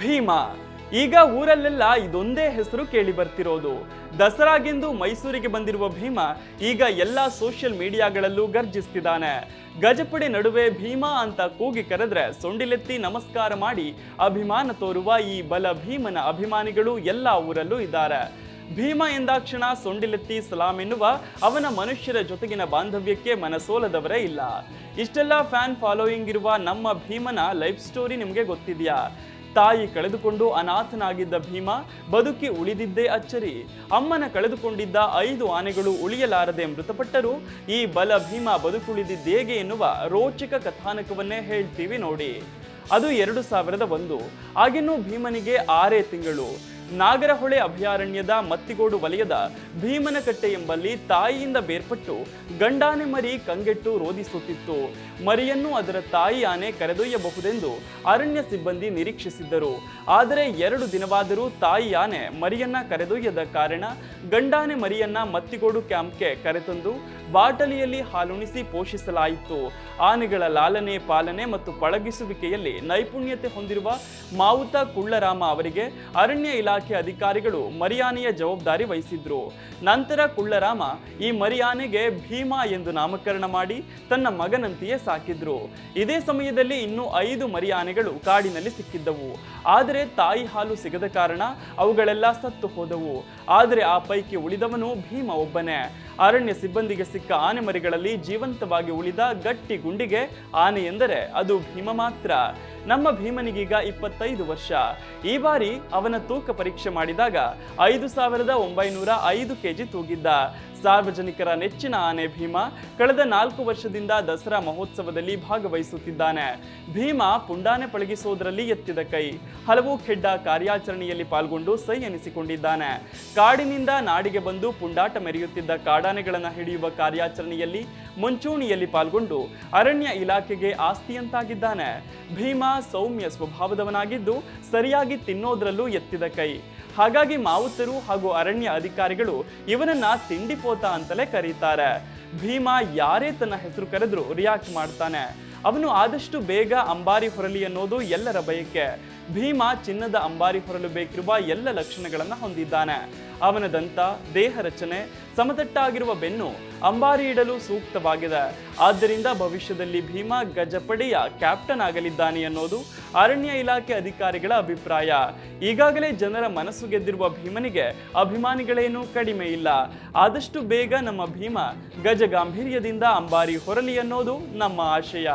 ಭೀಮ, ಈಗ ಊರಲ್ಲೆಲ್ಲ ಇದೊಂದೇ ಹೆಸರು ಕೇಳಿ ಬರ್ತಿರೋದು ದಸರಾಗೆಂದು ಮೈಸೂರಿಗೆ ಬಂದಿರುವ ಭೀಮ ಈಗ ಎಲ್ಲ ಸೋಷಿಯಲ್ ಮೀಡಿಯಾಗಳಲ್ಲೂ ಗರ್ಜಿಸ್ತಿದ್ದಾನೆ. ಗಜಪಡೆ ನಡುವೆ ಭೀಮಾ ಅಂತ ಕೂಗಿ ಕರೆದ್ರೆ ಸೊಂಡಿಲೆತ್ತಿ ನಮಸ್ಕಾರ ಮಾಡಿ ಅಭಿಮಾನ ತೋರುವ ಈ ಬಲ ಭೀಮನ ಅಭಿಮಾನಿಗಳು ಎಲ್ಲ ಊರಲ್ಲೂ ಇದ್ದಾರೆ. ಭೀಮ ಎಂದಾಕ್ಷಣ ಸೊಂಡಿಲೆತ್ತಿ ಸಲಾಂ ಎನ್ನುವ ಅವನ ಮನುಷ್ಯರ ಜೊತೆಗಿನ ಬಾಂಧವ್ಯಕ್ಕೆ ಮನಸೋಲದವರೇ ಇಲ್ಲ. ಇಷ್ಟೆಲ್ಲ ಫ್ಯಾನ್ ಫಾಲೋಯಿಂಗ್ ಇರುವ ನಮ್ಮ ಭೀಮನ ಲೈಫ್ ಸ್ಟೋರಿ ನಿಮಗೆ ಗೊತ್ತಿದೆಯಾ? ತಾಯಿ ಕಳೆದುಕೊಂಡು ಅನಾಥನಾಗಿದ್ದ ಭೀಮ ಬದುಕಿ ಉಳಿದಿದ್ದೇ ಅಚ್ಚರಿ. ಅಮ್ಮನ ಕಳೆದುಕೊಂಡಿದ್ದ ಐದು ಆನೆಗಳು ಉಳಿಯಲಾರದೆ ಮೃತಪಟ್ಟರು. ಈ ಬಲ ಭೀಮ ಬದುಕುಳಿದಿದ್ದೇಗೆ ಎನ್ನುವ ರೋಚಕ ಕಥಾನಕವನ್ನೇ ಹೇಳ್ತೀವಿ ನೋಡಿ. ಅದು ಎರಡು ಸಾವಿರದ ಒಂದು. ಆಗಿನ್ನೂ ಭೀಮನಿಗೆ ಆರೇ ತಿಂಗಳು. ನಾಗರಹೊಳೆ ಅಭಯಾರಣ್ಯದ ಮತ್ತಿಗೋಡು ವಲಯದ ಭೀಮನಕಟ್ಟೆ ಎಂಬಲ್ಲಿ ತಾಯಿಯಿಂದ ಬೇರ್ಪಟ್ಟು ಗಂಡಾನೆ ಮರಿ ಕಂಗೆಟ್ಟು ರೋಧಿಸುತ್ತಿತ್ತು. ಮರಿಯನ್ನು ಅದರ ತಾಯಿ ಆನೆ ಕರೆದೊಯ್ಯಬಹುದೆಂದು ಅರಣ್ಯ ಸಿಬ್ಬಂದಿ ನಿರೀಕ್ಷಿಸಿದ್ದರು. ಆದರೆ ಎರಡು ದಿನವಾದರೂ ತಾಯಿ ಆನೆ ಮರಿಯನ್ನ ಕರೆದೊಯ್ಯದ ಕಾರಣ ಗಂಡಾನೆ ಮರಿಯನ್ನ ಮತ್ತಿಗೋಡು ಕ್ಯಾಂಪ್ಗೆ ಕರೆತಂದು ಬಾಟಲಿಯಲ್ಲಿ ಹಾಲುಣಿಸಿ ಪೋಷಿಸಲಾಯಿತು. ಆನೆಗಳ ಲಾಲನೆ, ಪಾಲನೆ ಮತ್ತು ಪಳಗಿಸುವಿಕೆಯಲ್ಲಿ ನೈಪುಣ್ಯತೆ ಹೊಂದಿರುವ ಮಾವುತ ಕುಳ್ಳರಾಮ ಅವರಿಗೆ ಅರಣ್ಯ ಇಲಾಖೆ ಅಧಿಕಾರಿಗಳು ಮರಿಯಾನೆಯ ಜವಾಬ್ದಾರಿ ವಹಿಸಿದ್ರು. ನಂತರ ಕುಳ್ಳರಾಮ ಈ ಮರಿಯಾನೆಗೆ ಭೀಮಾ ಎಂದು ನಾಮಕರಣ ಮಾಡಿ ತನ್ನ ಮಗನಂತೆಯೇ ಸಾಕಿದ್ರು. ಇದೇ ಸಮಯದಲ್ಲಿ ಇನ್ನೂ ಐದು ಮರಿಯಾನೆಗಳು ಕಾಡಿನಲ್ಲಿ ಸಿಕ್ಕಿದ್ದವು. ಆದರೆ ತಾಯಿ ಹಾಲು ಸಿಗದ ಕಾರಣ ಅವುಗಳೆಲ್ಲ ಸತ್ತು ಹೋದವು. ಆದರೆ ಆ ಪೈಕಿ ಉಳಿದವನು ಭೀಮ ಒಬ್ಬನೇ. ಅರಣ್ಯ ಸಿಬ್ಬಂದಿಗೆ ಸಿಕ್ಕ ಆನೆ ಮರಿಗಳಲ್ಲಿ ಜೀವಂತವಾಗಿ ಉಳಿದ ಗಟ್ಟಿ ಗುಂಡಿಗೆ ಆನೆ ಎಂದರೆ ಅದು ಭೀಮ ಮಾತ್ರ. ನಮ್ಮ ಭೀಮನಿಗೀಗ ಇಪ್ಪತ್ತೈದು ವರ್ಷ. ಈ ಬಾರಿ ಅವನ ತೂಕ ಪರೀಕ್ಷೆ ಮಾಡಿದಾಗ ಐದು ಸಾವಿರದ ಒಂಬೈನೂರ ಐದು ಕೆಜಿ ತೂಗಿದ್ದ. ಸಾರ್ವಜನಿಕರ ನೆಚ್ಚಿನ ಆನೆ ಭೀಮ ಕಳೆದ ನಾಲ್ಕು ವರ್ಷದಿಂದ ದಸರಾ ಮಹೋತ್ಸವದಲ್ಲಿ ಭಾಗವಹಿಸುತ್ತಿದ್ದಾನೆ. ಭೀಮ ಪುಂಡಾನೆ ಪಳಗಿಸುವುದರಲ್ಲಿ ಎತ್ತಿದ ಕೈ. ಹಲವು ಖೆಡ್ಡ ಕಾರ್ಯಾಚರಣೆಯಲ್ಲಿ ಪಾಲ್ಗೊಂಡು ಸೈ ಎನಿಸಿಕೊಂಡಿದ್ದಾನೆ. ಕಾಡಿನಿಂದ ನಾಡಿಗೆ ಬಂದು ಪುಂಡಾಟ ಮೆರೆಯುತ್ತಿದ್ದ ಕಾಡಾನೆಗಳನ್ನು ಹಿಡಿಯುವ ಕಾರ್ಯಾಚರಣೆಯಲ್ಲಿ ಮುಂಚೂಣಿಯಲ್ಲಿ ಪಾಲ್ಗೊಂಡು ಅರಣ್ಯ ಇಲಾಖೆಗೆ ಆಸ್ತಿಯಂತಾಗಿದ್ದಾನೆ. ಭೀಮಾ ಸೌಮ್ಯ ಸ್ವಭಾವದವನಾಗಿದ್ದು ಸರಿಯಾಗಿ ತಿನ್ನೋದ್ರಲ್ಲೂ ಎತ್ತಿದ ಕೈ. ಹಾಗಾಗಿ ಮಾವುತರು ಹಾಗೂ ಅರಣ್ಯ ಅಧಿಕಾರಿಗಳು ಇವನನ್ನ ತಿಂಡಿಪೋತ ಅಂತಲೇ ಕರೀತಾರೆ. ಭೀಮ ಯಾರೇ ತನ್ನ ಹೆಸರು ಕರೆದ್ರು ರಿಯಾಕ್ಟ್ ಮಾಡ್ತಾನೆ. ಅವನು ಆದಷ್ಟು ಬೇಗ ಅಂಬಾರಿ ಹೊರಲಿ ಅನ್ನೋದು ಎಲ್ಲರ ಬಯಕೆ. ಭೀಮ ಚಿನ್ನದ ಅಂಬಾರಿ ಹೊರಲು ಬೇಕಿರುವ ಎಲ್ಲ ಲಕ್ಷಣಗಳನ್ನು ಹೊಂದಿದ್ದಾನೆ. ಅವನ ದಂತ, ದೇಹ ರಚನೆ ಸಮತಟ್ಟಾಗಿರುವ ಬೆನ್ನು ಅಂಬಾರಿ ಇಡಲು ಸೂಕ್ತವಾಗಿದೆ. ಆದ್ದರಿಂದ ಭವಿಷ್ಯದಲ್ಲಿ ಭೀಮ ಗಜಪಡೆಯ ಕ್ಯಾಪ್ಟನ್ ಆಗಲಿದ್ದಾನೆ ಅನ್ನೋದು ಅರಣ್ಯ ಇಲಾಖೆ ಅಧಿಕಾರಿಗಳ ಅಭಿಪ್ರಾಯ. ಈಗಾಗಲೇ ಜನರ ಮನಸ್ಸು ಗೆದ್ದಿರುವ ಭೀಮನಿಗೆ ಅಭಿಮಾನಿಗಳೇನೂ ಕಡಿಮೆ ಇಲ್ಲ. ಆದಷ್ಟು ಬೇಗ ನಮ್ಮ ಭೀಮ ಗಜ ಗಾಂಭೀರ್ಯದಿಂದ ಅಂಬಾರಿ ಹೊರಲಿ ಅನ್ನೋದು ನಮ್ಮ ಆಶಯ.